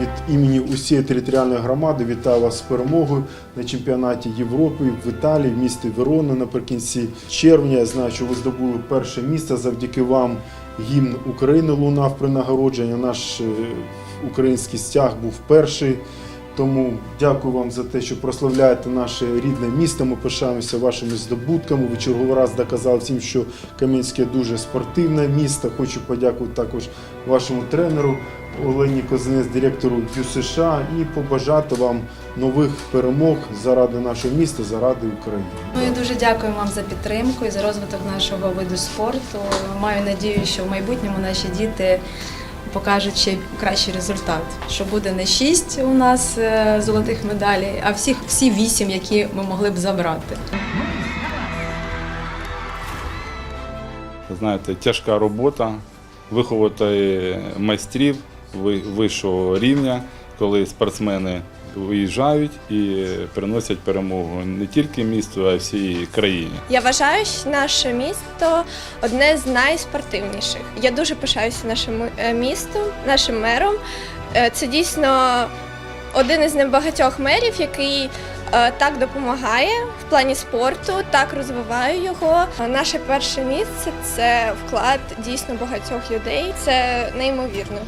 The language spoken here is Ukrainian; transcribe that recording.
від імені усієї територіальної громади вітаю вас з перемогою на чемпіонаті Європи в Італії, в місті Верона наприкінці червня. Я знаю, що ви здобули перше місце завдяки вам. Гімн України лунав при нагородженні. Наш е, український стяг був перший. Тому дякую вам за те, що прославляєте наше рідне місто. Ми пишаємося вашими здобутками. Ви черговий раз доказали всім, що Кам'янське дуже спортивне місто. Хочу подякувати також вашому тренеру Олені Козинець, директору ДЮСШ і побажати вам нових перемог заради нашого міста, заради України. Ну і дуже дякую вам за підтримку і за розвиток нашого виду спорту. Маю надію, що в майбутньому наші діти покажуть ще кращий результат. Що буде не шість у нас е, золотих медалей, а всіх всі вісім, які ми могли б забрати. Знаєте, тяжка робота, виховати майстрів вищого рівня, коли спортсмени виїжджають і приносять перемогу не тільки місту, а й всій країні. Я вважаю, що наше місто одне з найспортивніших. Я дуже пишаюся нашим е, містом, нашим мером. Е, Це дійсно один із небагатьох мерів, який е, так допомагає в плані спорту, так розвиває його. Наше перше місце це вклад дійсно багатьох людей. Це неймовірно.